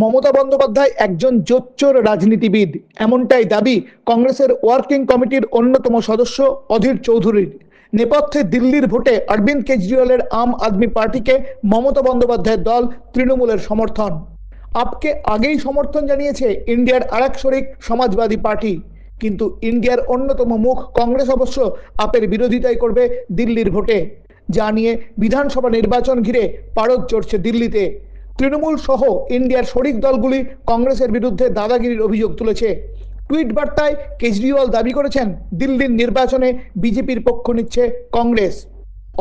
মমতা বন্দ্যোপাধ্যায় একজন জোচ্চোর রাজনীতিবিদ। এমনটাই দাবি কংগ্রেসের ওয়ার্কিং কমিটির অন্যতম সদস্য অধীর চৌধুরীর। নেপথ্যে দিল্লির ভোটে অরবিন্দ কেজরিওয়ালের আম আদমি পার্টিকে মমতা বন্দ্যোপাধ্যায়ের দল তৃণমূলের সমর্থন। আপকে আগেই সমর্থন জানিয়েছে ইন্ডিয়ার আরেক শরিক সমাজবাদী পার্টি। কিন্তু ইন্ডিয়ার অন্যতম মুখ কংগ্রেস অবশ্য আপের বিরোধিতাই করবে দিল্লির ভোটে। যা নিয়ে বিধানসভা নির্বাচন ঘিরে পারদ চড়ছে দিল্লিতে। তৃণমূল সহ ইন্ডিয়ার শরিক দলগুলি কংগ্রেসের বিরুদ্ধে দাদাগিরির অভিযোগ তুলেছে। টুইট বার্তায় কেজরিওয়াল দাবি করেছেন, দিল্লির নির্বাচনে বিজেপির পক্ষ নিচ্ছে কংগ্রেস।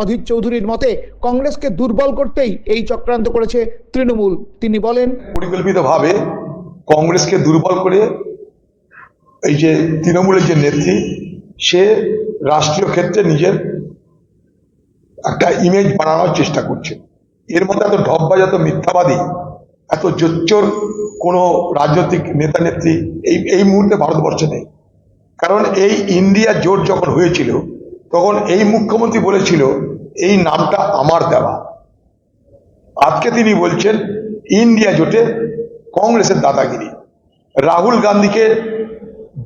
অধীর চৌধুরীর মতে, কংগ্রেসকে দুর্বল করতেই এই চক্রান্ত করেছে তৃণমূল। তিনি বলেন, পরিকল্পিতভাবে কংগ্রেসকে দুর্বল করে এই যে তৃণমূলের যে নেত্রী, সে রাষ্ট্রীয় ক্ষেত্রে নিজের একটা ইমেজ বানানোর চেষ্টা করছে। এর মধ্যে এত ঢব্বা যত মিথ্যাবাদী, এত জোচ্চোর কোনো রাজনৈতিক নেতা, নেত্রী এই এই মুহূর্তে ভারতবর্ষে নেই। কারণ এই ইন্ডিয়া জোট যখন হয়েছিল, তখন এই মুখ্যমন্ত্রী বলেছিল, এই নামটা আমার দেওয়া। আজকে তিনি বলছেন, ইন্ডিয়া জোটে কংগ্রেসের দাদাগিরি। রাহুল গান্ধীকে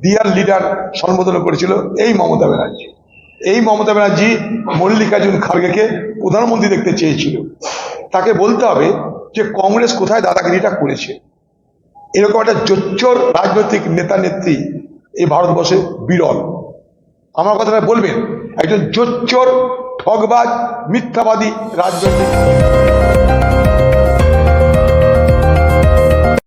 ডিয়ার লিডার সম্বোধন করেছিল এই মমতা ব্যানার্জি। এই মমতা ব্যানার্জি মল্লিকার্জুন খার্গেকে প্রধানমন্ত্রী দেখতে চেয়েছিল। তাকে বলতে হবে যে কংগ্রেস কোথায় দাদাগিরিটা করেছে। এরকম একটা জোচ্চর রাজনৈতিক নেতা নেত্রী এই ভারতবর্ষে বিরল। আমার কথাটা বলবেন, একজন জোচ্চর ঠগবাজ, মিথ্যাবাদী রাজনৈতিক